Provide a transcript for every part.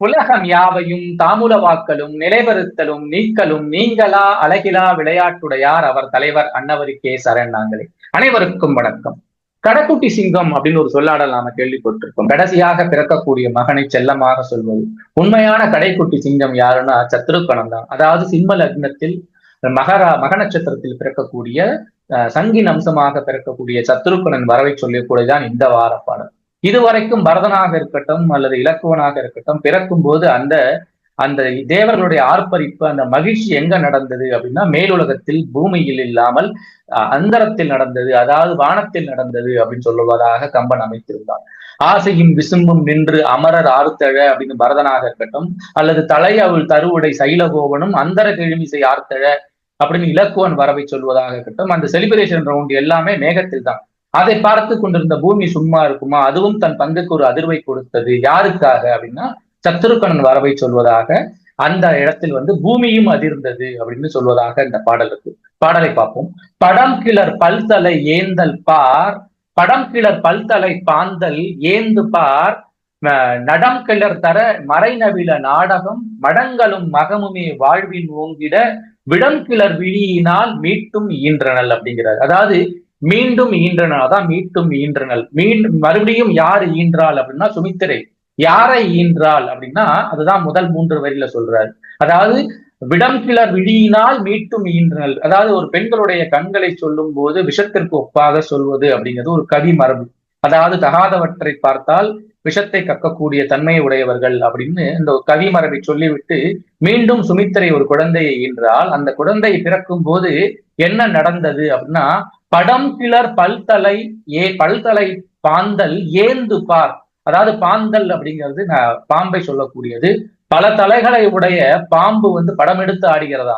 உலகம் யாவையும் தாமுல வாக்களும் நிலைபெறுத்தலும் நீக்கலும் நீங்களா அழகிலா விளையாட்டுடையார் அவர் தலைவர் அன்னவருக்கே சரண் நாங்களே. அனைவருக்கும் வணக்கம். கடக்குட்டி சிங்கம் அப்படின்னு ஒரு சொல்லாடல் நாம கேள்விப்பட்டிருக்கோம். கடைசியாக பிறக்கக்கூடிய மகனை செல்லமாக சொல்வது. உண்மையான கடைக்குட்டி சிங்கம் யாருன்னா சத்ருக்கணம் தான். அதாவது சிம்ம லக்னத்தில் மகரா மக நட்சத்திரத்தில் பிறக்கக்கூடிய சங்கின் அம்சமாக பிறக்கக்கூடிய சத்ருக்கணன் வரவை சொல்லக்கூடியதான் இந்த வார பாடல் இதுவரைக்கும் பரதனாக இருக்கட்டும் அல்லது இலக்குவனாக இருக்கட்டும் பிறக்கும் போது அந்த அந்த தேவர்களுடைய ஆர்ப்பரிப்பு அந்த மகிழ்ச்சி எங்க நடந்தது அப்படின்னா மேலுலகத்தில் பூமியில் இல்லாமல் அந்தரத்தில் நடந்தது அதாவது வானத்தில் நடந்தது அப்படின்னு சொல்லுவதாக கம்பன் அமைத்திருந்தார். ஆசையும் விசும்பும் நின்று அமரர் ஆர்த்தழ அப்படின்னு பரதனாக இருக்கட்டும் அல்லது தலை அவள் தருவுடை சைலகோவனும் அந்தர கிழமிசை ஆர்த்தழ அப்படின்னு இலக்குவன் வரவை சொல்வதாக இருக்கட்டும் அந்த செலிபிரேஷன் ரவுண்ட் எல்லாமே மேகத்தில் தான் அதை பார்த்து கொண்டிருந்த பூமி சும்மா இருக்குமா? அதுவும் தன் பங்குக்கு ஒரு அதிர்வை கொடுத்தது. யாருக்காக அப்படின்னா சத்துருக்கணன் வரவை சொல்வதாக அந்த இடத்தில் வந்து பூமியும் அதிர்ந்தது அப்படின்னு சொல்வதாக இந்த பாடல் இருக்கு. பாடலை பார்ப்போம். படம் கிளர் பல்தலை ஏந்தல் பார் படம் கிளர் பல்தலை பாந்தல் ஏந்து பார் நடம் கிளர் தர மறைநவில நாடகம் மடங்களும் மகமுமே வாழ்வின் ஓங்கிட விடம் கிளர் விழியினால் மீட்டும் ஈன்றனல் அப்படிங்கிறார். அதாவது மீண்டும் ஈன்றனல் அதான் மீட்டும் ஈன்றனல் மீண்டும் மறுபடியும் யார் ஈன்றாள் அப்படின்னா சுமித்திரை. யாரை ஈன்றாள் அப்படின்னா அதுதான் முதல் மூன்று வரியில சொல்றாரு. அதாவது விடம் கிளர் விழியினால் மீட்டும் ஈன்றனல் அதாவது ஒரு பெண்களுடைய கண்களை சொல்லும் போது விஷத்திற்கு ஒப்பாக சொல்வது அப்படிங்கிறது ஒரு கவி மரபு. அதாவது தகாதவற்றை பார்த்தால் விஷத்தை கக்கக்கூடிய தன்மை உடையவர்கள் அப்படின்னு இந்த கவி மரபை சொல்லிவிட்டு மீண்டும் சுமித்திரை ஒரு குழந்தையை ஈன்றால் அந்த குழந்தை பிறக்கும் போது என்ன நடந்தது அப்படின்னா படம் கிளர் பல்தலை ஏ பல்தலை பாந்தல் ஏந்து பார். அதாவது பாந்தல் அப்படிங்கிறது பாம்பை சொல்லக்கூடியது. பல தலைகளை உடைய பாம்பு வந்து படம் எடுத்து ஆடுகிறதா?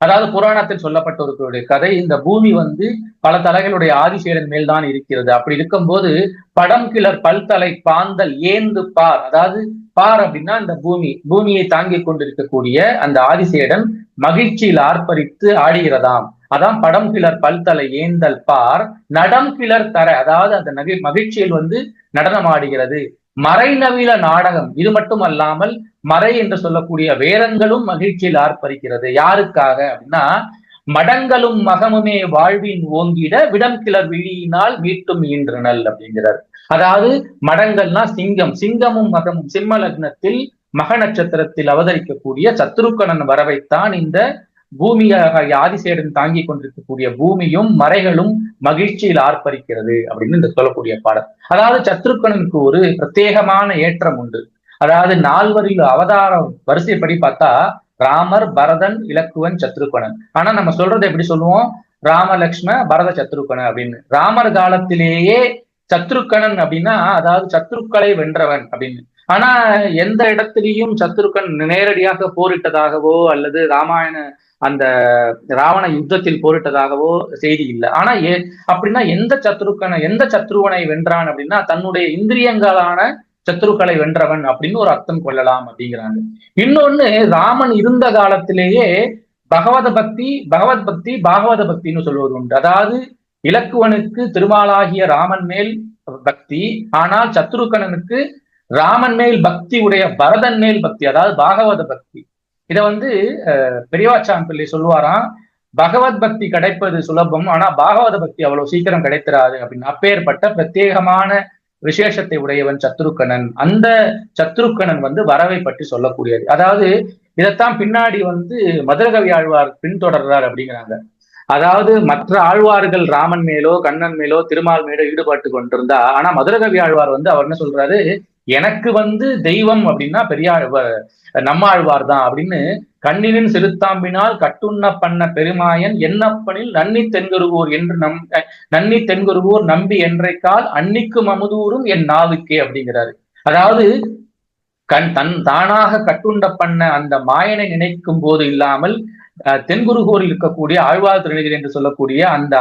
அதாவது புராணத்தில் சொல்லப்பட்ட ஒரு கதை இந்த பூமி வந்து பல தலைகளுடைய ஆதிசேரன் மேல் தான் இருக்கிறது. அப்படி இருக்கும்போது படம் கிளர் பல்தலை பாந்தல் ஏந்து பார். அதாவது பார் அப்படின்னா இந்த பூமி. பூமியை தாங்கி கொண்டிருக்கக்கூடிய அந்த ஆதிசேடன் மகிழ்ச்சியில் ஆர்ப்பரித்து ஆடுகிறதாம். அதான் படம் கிளர் பல்தலை ஏந்தல் பார் நடம் கிளர் தர அதாவது அந்த நகை மகிழ்ச்சியில் வந்து நடனம் ஆடுகிறது மறைநவீன நாடகம் இது மட்டும் அல்லாமல் மறை என்று சொல்லக்கூடிய வேரங்களும் மகிழ்ச்சியில் ஆர்ப்பரிக்கிறது. யாருக்காக அப்படின்னா மடங்களும் மகமுமே வாழ்வின் ஓங்கிட விடம் கிளர் விழியினால் மீட்டும் ஈன்றனல் அப்படிங்கிறார். அதாவது மடங்கள்னா சிங்கம் சிங்கமும் மகமும் சிம்ம லக்னத்தில் மக நட்சத்திரத்தில் அவதரிக்கக்கூடிய சத்ருக்கணன் வரவைத்தான் இந்த பூமியாக ஆதிசேடன் தாங்கி கொண்டிருக்கக்கூடிய பூமியும் மறைகளும் மகிழ்ச்சியில் ஆர்ப்பரிக்கிறது அப்படின்னு இந்த சொல்லக்கூடிய பாடல். அதாவது சத்ருக்கணனுக்கு ஒரு பிரத்யேகமான ஏற்றம் உண்டு. அதாவது நால்வரில் அவதாரம் வரிசைப்படி பார்த்தா ராமர் பரதன் இலக்குவன் சத்ருக்கணன். ஆனா நம்ம சொல்றது எப்படி சொல்லுவோம்? ராமலக்ஷ்ம பரத சத்ருக்கணன் அப்படின்னு. ராமர் காலத்திலேயே சத்ருக்கணன் அப்படின்னா அதாவது சத்ருக்களை வென்றவன் அப்படின்னு. ஆனா எந்த இடத்திலையும் சத்ருக்கன் நேரடியாக போரிட்டதாகவோ அல்லது ராமாயண அந்த ராவண யுத்தத்தில் போரிட்டதாகவோ செய்தி இல்லை. ஆனா ஏ அப்படின்னா எந்த சத்ருக்கனை எந்த சத்ருவனை வென்றான் அப்படின்னா தன்னுடைய இந்திரியங்களான சத்ருக்களை வென்றவன் அப்படின்னு ஒரு அர்த்தம் கொள்ளலாம் அப்படிங்கிறாங்க. இன்னொன்னு ராமன் இருந்த காலத்திலேயே பகவத பக்தி பகவத் பக்தி பாகவத பக்தின்னு சொல்வது உண்டு. அதாவது இலக்குவனுக்கு திருமாலாகிய ராமன் மேல் பக்தி ஆனால் சத்ருக்கணனுக்கு ராமன் மேல் பக்தி உடைய பரதன் மேல் பக்தி அதாவது பாகவத பக்தி. இதை வந்து பெரியவாச்சான் பிள்ளை சொல்லுவாராம் பகவத் பக்தி கிடைப்பது சுலபம் ஆனா பாகவத பக்தி அவ்வளவு சீக்கிரம் கிடைத்திராது அப்படின்னு. அப்பேற்பட்ட பிரத்யேகமான விசேஷத்தை உடையவன் சத்ருக்கணன். அந்த சத்ருக்கணன் வந்து வரவை பற்றி சொல்லக்கூடியது. அதாவது இதைத்தான் பின்னாடி வந்து மதுரகவி ஆழ்வார் பின்தொடர்றார் அப்படிங்கிறாங்க. அதாவது மற்ற ஆழ்வார்கள் ராமன் மேலோ கண்ணன் மேலோ திருமால் மேலோ ஈடுபட்டு கொண்டிருந்தா ஆனா மதுரகவி ஆழ்வார் வந்து அவர் என்ன சொல்றாரு எனக்கு வந்து தெய்வம் அப்படின்னா பெரியார் நம்மாழ்வார் தான் அப்படின்னு கண்ணினின் சிறுத்தாம்பினால் கட்டுண்ண பண்ண பெருமாயன் என்னப்பனில் நன்னி தென்கருவோர் என்று நம் நன்னி தென்குருவோர் நம்பி என்றைக்கால் அன்னிக்கும் அமுதூரும் என் நாவுக்கே அப்படிங்கிறாரு. அதாவது கண் தன் தானாக கட்டுண்ட பண்ண அந்த மாயனை நினைக்கும் போது இல்லாமல் தென்குருகூரில் இருக்கக்கூடிய ஆழ்வார் திருநெகிரி என்று சொல்லக்கூடிய அந்த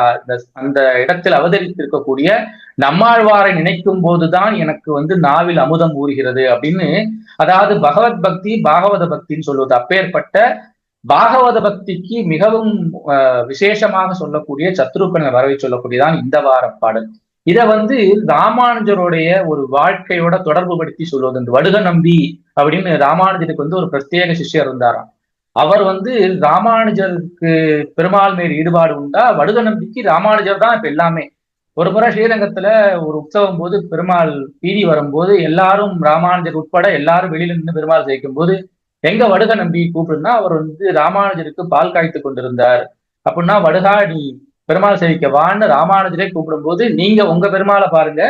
அந்த இடத்தில் அவதரித்திருக்கக்கூடிய நம்மாழ்வாரை நினைக்கும் போதுதான் எனக்கு வந்து நாவில் அமுதம் ஊறுகிறது அப்படின்னு அதாவது பகவத் பக்தி பாகவத பக்தின்னு சொல்வது அப்பேற்பட்ட பாகவத பக்திக்கு மிகவும் விசேஷமாக சொல்லக்கூடிய சத்ருக்கனை வரவை சொல்லக்கூடியதான் இந்த வார பாடல். இத வந்து ராமானுஜருடைய ஒரு வாழ்க்கையோட தொடர்பு படுத்தி சொல்வது இந்த வடுக நம்பி அப்படின்னு ராமானுஜருக்கு வந்து ஒரு பிரத்யேக சிஷ்யர் இருந்தாராம். அவர் வந்து ராமானுஜருக்கு பெருமாள் மேல் ஈடுபாடு உண்டா? வடுக நம்பிக்கு ராமானுஜர் தான் இப்ப எல்லாமே. ஒரு முறை ஸ்ரீரங்கத்துல ஒரு உற்சவம் போது பெருமாள் பீதி வரும்போது எல்லாரும் ராமானுஜர் உட்பட எல்லாரும் வெளியில நின்று பெருமாள் ஜெயிக்கும் போது எங்க வடுக நம்பி கூப்பிடுனா அவர் வந்து ராமானுஜருக்கு பால் காய்த்து கொண்டிருந்தார். அப்படின்னா வடுகா நீ பெருமாள் சேவிக்க வான்னு ராமானுஜரே கூப்பிடும்போது நீங்க உங்க பெருமாளை பாருங்க.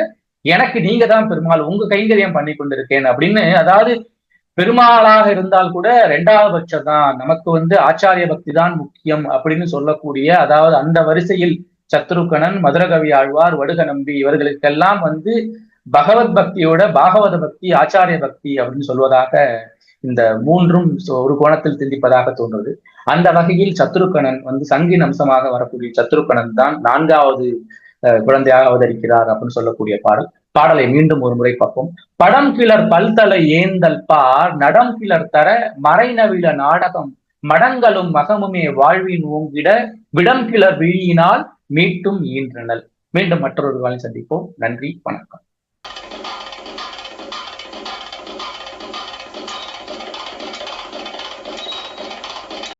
எனக்கு நீங்க தான் பெருமாள். உங்க கைங்கரியம் பண்ணி கொண்டிருக்கேன்? அப்படின்னு அதாவது பெருமாளாக இருந்தால் கூட ரெண்டாவது பட்சம் தான். நமக்கு வந்து ஆச்சாரிய பக்தி தான் முக்கியம் அப்படின்னு சொல்லக்கூடிய அதாவது அந்த வரிசையில் சத்ருக்கணன் மதுரகவி ஆழ்வார் வடுக நம்பி இவர்களுக்கெல்லாம் வந்து பகவத் பக்தியோட பாகவத பக்தி ஆச்சாரிய பக்தி அப்படின்னு சொல்வதாக இந்த மூன்றும் ஒரு கோணத்தில் சிந்திப்பதாக தோன்றது அந்த வகையில் சத்ருக்கணன் வந்து சங்கின் அம்சமாக வரக்கூடிய சத்ருக்கணன் தான் நான்காவது குழந்தையாக அவதரிக்கிறார் அப்படின்னு சொல்லக்கூடிய பாடல். பாடலை மீண்டும் ஒரு முறை பார்ப்போம். படம் கிளர் பல்தலை ஏந்தல் பார் நடம் கிளர் தர மறைநவில நாடகம் மடங்களும் மகமுமே வாழ்வின் ஓங்கிட விடம் கிளர் விழியினால் மீட்டும் ஈன்றனல் மீண்டும் மற்றொரு வாழை சந்திப்போம். நன்றி வணக்கம்.